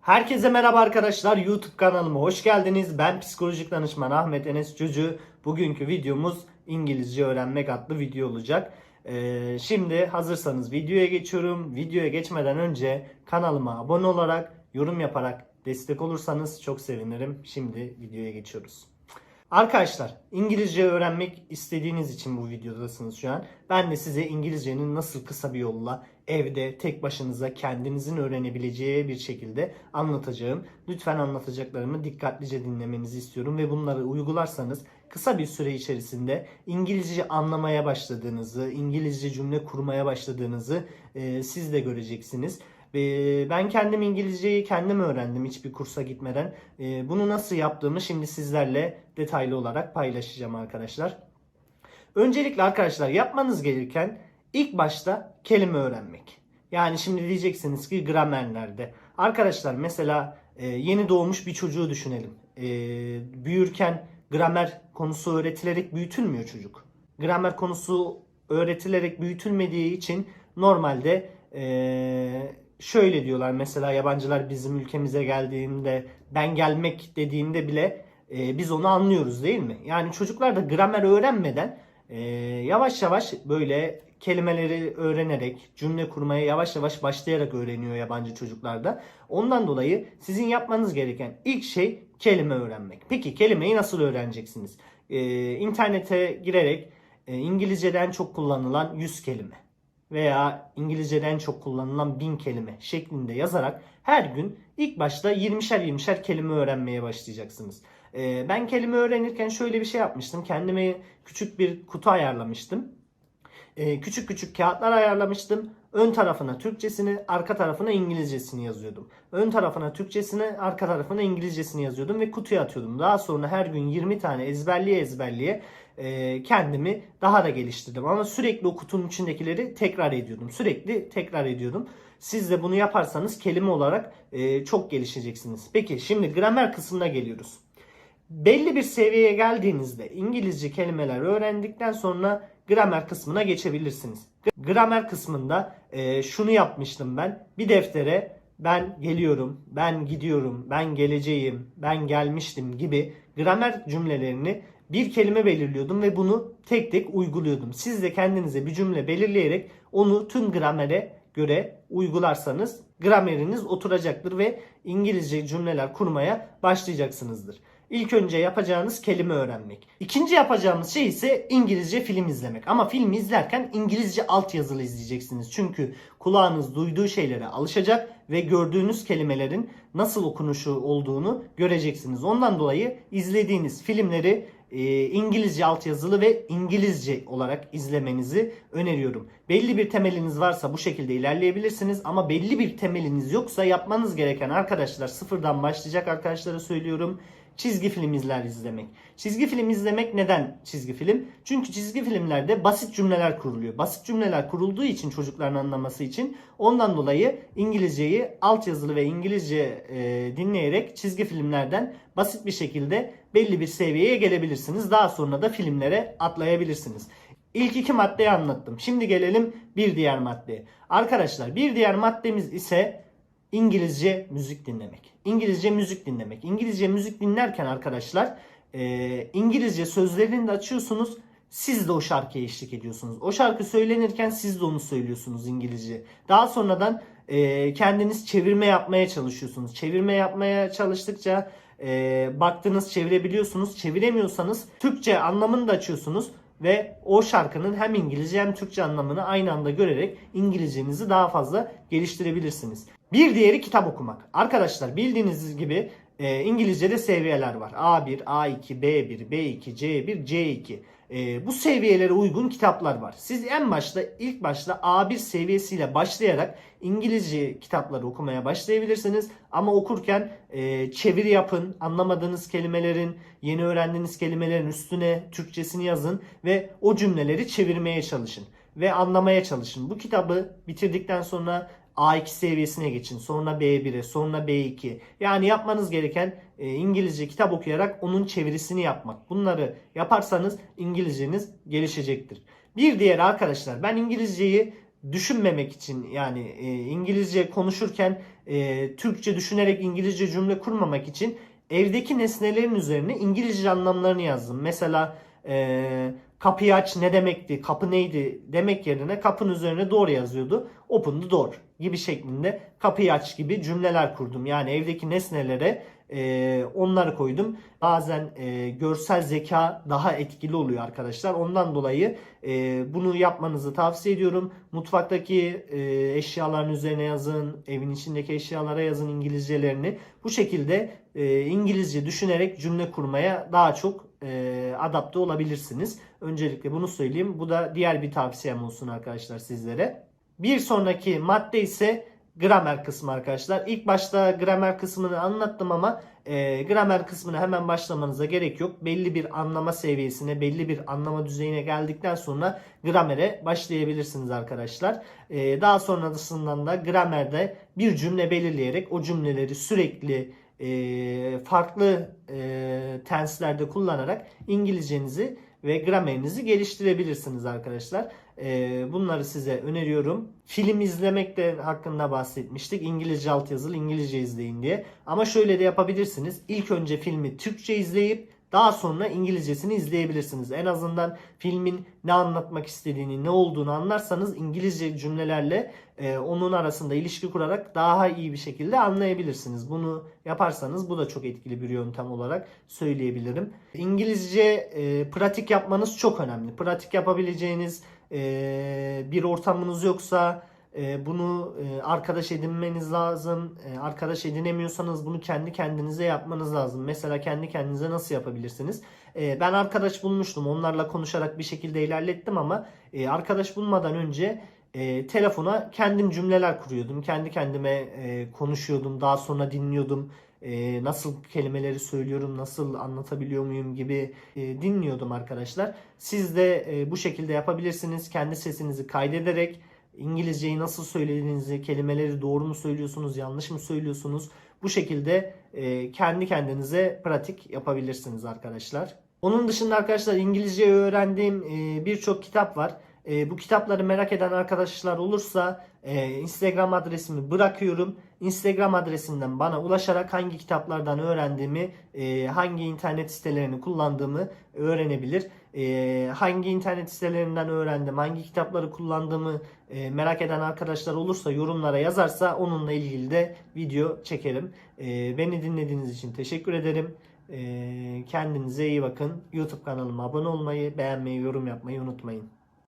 Herkese merhaba arkadaşlar. YouTube kanalıma hoş geldiniz. Ben psikolojik danışman Ahmet Enes Cücü. Bugünkü videomuz İngilizce öğrenmek adlı video olacak. Ee, şimdi hazırsanız videoya geçiyorum. Videoya geçmeden önce kanalıma abone olarak, yorum yaparak destek olursanız çok sevinirim. Şimdi videoya geçiyoruz. Arkadaşlar İngilizce öğrenmek istediğiniz için bu videodasınız şu an. Ben de size İngilizcenin nasıl kısa bir yolla evde tek başınıza kendinizin öğrenebileceği bir şekilde anlatacağım. Lütfen anlatacaklarımı dikkatlice dinlemenizi istiyorum ve bunları uygularsanız kısa bir süre içerisinde İngilizce anlamaya başladığınızı, İngilizce cümle kurmaya başladığınızı e, siz de göreceksiniz. Ee, Ben kendim İngilizceyi kendim öğrendim hiçbir kursa gitmeden. Ee, Bunu nasıl yaptığımı şimdi sizlerle detaylı olarak paylaşacağım arkadaşlar. Öncelikle arkadaşlar yapmanız gereken ilk başta kelime öğrenmek. Yani şimdi diyeceksiniz ki gramer nerede? Arkadaşlar mesela e, yeni doğmuş bir çocuğu düşünelim. E, Büyürken gramer konusu öğretilerek büyütülmüyor çocuk. Gramer konusu öğretilerek büyütülmediği için normalde e, şöyle diyorlar mesela yabancılar bizim ülkemize geldiğinde ben gelmek dediğinde bile e, biz onu anlıyoruz değil mi? Yani çocuklar da gramer öğrenmeden e, yavaş yavaş böyle kelimeleri öğrenerek cümle kurmaya yavaş yavaş başlayarak öğreniyor yabancı çocuklar da. Ondan dolayı sizin yapmanız gereken ilk şey kelime öğrenmek. Peki kelimeyi nasıl öğreneceksiniz? E, internete girerek e, İngilizceden çok kullanılan 100 kelime veya İngilizceden çok kullanılan 1000 kelime şeklinde yazarak her gün ilk başta 20'şer 20'şer kelime öğrenmeye başlayacaksınız. Ee, ben kelime öğrenirken şöyle bir şey yapmıştım. Kendime küçük bir kutu ayarlamıştım. Ee, küçük küçük kağıtlar ayarlamıştım. Ön tarafına Türkçesini, arka tarafına İngilizcesini yazıyordum. Ön tarafına Türkçesini, arka tarafına İngilizcesini yazıyordum ve kutuya atıyordum. Daha sonra her gün 20 tane ezberliye ezberliye e, kendimi daha da geliştirdim. Ama sürekli o kutunun içindekileri tekrar ediyordum. Sürekli tekrar ediyordum. Siz de bunu yaparsanız kelime olarak e, çok gelişeceksiniz. Peki şimdi gramer kısmına geliyoruz. Belli bir seviyeye geldiğinizde İngilizce kelimeler öğrendikten sonra gramer kısmına geçebilirsiniz. Gramer kısmında e, şunu yapmıştım ben. Bir deftere ben geliyorum, ben gidiyorum, ben geleceğim, ben gelmiştim gibi gramer cümlelerini bir kelime belirliyordum ve bunu tek tek uyguluyordum. Siz de kendinize bir cümle belirleyerek onu tüm gramere göre uygularsanız grameriniz oturacaktır ve İngilizce cümleler kurmaya başlayacaksınızdır. İlk önce yapacağınız kelime öğrenmek. İkinci yapacağımız şey ise İngilizce film izlemek. Ama film izlerken İngilizce altyazılı izleyeceksiniz. Çünkü kulağınız duyduğu şeylere alışacak ve gördüğünüz kelimelerin nasıl okunuşu olduğunu göreceksiniz. Ondan dolayı izlediğiniz filmleri e, İngilizce altyazılı ve İngilizce olarak izlemenizi öneriyorum. Belli bir temeliniz varsa bu şekilde ilerleyebilirsiniz ama belli bir temeliniz yoksa yapmanız gereken arkadaşlar sıfırdan başlayacak arkadaşlara söylüyorum çizgi film izler izlemek. Çizgi film izlemek neden çizgi film? Çünkü çizgi filmlerde basit cümleler kuruluyor. Basit cümleler kurulduğu için çocukların anlaması için ondan dolayı İngilizceyi altyazılı ve İngilizce e, dinleyerek çizgi filmlerden basit bir şekilde belli bir seviyeye gelebilirsiniz. Daha sonra da filmlere atlayabilirsiniz. İlk iki maddeyi anlattım. Şimdi gelelim bir diğer maddeye. Arkadaşlar bir diğer maddemiz ise İngilizce müzik dinlemek. İngilizce müzik dinlemek. İngilizce müzik dinlerken arkadaşlar e, İngilizce sözlerini de açıyorsunuz. Siz de o şarkıya eşlik ediyorsunuz. O şarkı söylenirken siz de onu söylüyorsunuz İngilizce. Daha sonradan e, kendiniz çevirme yapmaya çalışıyorsunuz. Çevirme yapmaya çalıştıkça e, baktınız çevirebiliyorsunuz. Çeviremiyorsanız Türkçe anlamını da açıyorsunuz ve o şarkının hem İngilizce hem Türkçe anlamını aynı anda görerek İngilizcenizi daha fazla geliştirebilirsiniz. Bir diğeri kitap okumak. Arkadaşlar bildiğiniz gibi e, İngilizce'de seviyeler var. A1, A2, B1, B2, C1, C2. E, bu seviyelere uygun kitaplar var. Siz en başta ilk başta A1 seviyesiyle başlayarak İngilizce kitapları okumaya başlayabilirsiniz. Ama okurken e, çeviri yapın. Anlamadığınız kelimelerin, yeni öğrendiğiniz kelimelerin üstüne Türkçesini yazın ve o cümleleri çevirmeye çalışın ve anlamaya çalışın. Bu kitabı bitirdikten sonra A2 seviyesine geçin. Sonra B1'e, sonra B2. Yani yapmanız gereken e, İngilizce kitap okuyarak onun çevirisini yapmak. Bunları yaparsanız İngilizceniz gelişecektir. Bir diğer arkadaşlar ben İngilizceyi düşünmemek için yani e, İngilizce konuşurken e, Türkçe düşünerek İngilizce cümle kurmamak için evdeki nesnelerin üzerine İngilizce anlamlarını yazdım. Mesela e, kapıyı aç ne demekti, kapı neydi demek yerine kapının üzerine doğru yazıyordu. Open the door gibi şeklinde kapıyı aç gibi cümleler kurdum. Yani evdeki nesnelere e, onları koydum. Bazen e, görsel zeka daha etkili oluyor arkadaşlar. Ondan dolayı e, bunu yapmanızı tavsiye ediyorum. Mutfaktaki e, eşyaların üzerine yazın, evin içindeki eşyalara yazın İngilizcelerini. Bu şekilde e, İngilizce düşünerek cümle kurmaya daha çok e, adapte olabilirsiniz. Öncelikle bunu söyleyeyim. Bu da diğer bir tavsiyem olsun arkadaşlar sizlere. Bir sonraki madde ise gramer kısmı arkadaşlar. İlk başta gramer kısmını anlattım ama e, gramer kısmına hemen başlamanıza gerek yok. Belli bir anlama seviyesine, belli bir anlama düzeyine geldikten sonra gramere başlayabilirsiniz arkadaşlar. E, daha sonrasından da gramerde bir cümle belirleyerek o cümleleri sürekli e, farklı e, tenslerde kullanarak İngilizcenizi ve gramerinizi geliştirebilirsiniz arkadaşlar. E, bunları size öneriyorum. Film izlemek de hakkında bahsetmiştik. İngilizce altyazılı İngilizce izleyin diye. Ama şöyle de yapabilirsiniz. İlk önce filmi Türkçe izleyip daha sonra İngilizcesini izleyebilirsiniz. En azından filmin ne anlatmak istediğini, ne olduğunu anlarsanız İngilizce cümlelerle e, onun arasında ilişki kurarak daha iyi bir şekilde anlayabilirsiniz. Bunu yaparsanız bu da çok etkili bir yöntem olarak söyleyebilirim. İngilizce e, pratik yapmanız çok önemli. Pratik yapabileceğiniz e, bir ortamınız yoksa e, bunu e, arkadaş edinmeniz lazım. E, arkadaş edinemiyorsanız bunu kendi kendinize yapmanız lazım. Mesela kendi kendinize nasıl yapabilirsiniz? E, ben arkadaş bulmuştum. Onlarla konuşarak bir şekilde ilerlettim ama e, arkadaş bulmadan önce e, telefona kendim cümleler kuruyordum. Kendi kendime konuşuyordum. Daha sonra dinliyordum. Nasıl kelimeleri söylüyorum, nasıl anlatabiliyor muyum gibi dinliyordum arkadaşlar. Siz de bu şekilde yapabilirsiniz. Kendi sesinizi kaydederek İngilizceyi nasıl söylediğinizi, kelimeleri doğru mu söylüyorsunuz, yanlış mı söylüyorsunuz? Bu şekilde e, kendi kendinize pratik yapabilirsiniz arkadaşlar. Onun dışında arkadaşlar İngilizce öğrendiğim e, birçok kitap var. E, bu kitapları merak eden arkadaşlar olursa e, Instagram adresimi bırakıyorum. Instagram adresinden bana ulaşarak hangi kitaplardan öğrendiğimi, e, hangi internet sitelerini kullandığımı öğrenebilir. E, hangi internet sitelerinden öğrendim, hangi kitapları kullandığımı e, merak eden arkadaşlar olursa yorumlara yazarsa onunla ilgili de video çekerim. E, beni dinlediğiniz için teşekkür ederim. E, kendinize iyi bakın. YouTube kanalıma abone olmayı, beğenmeyi, yorum yapmayı unutmayın.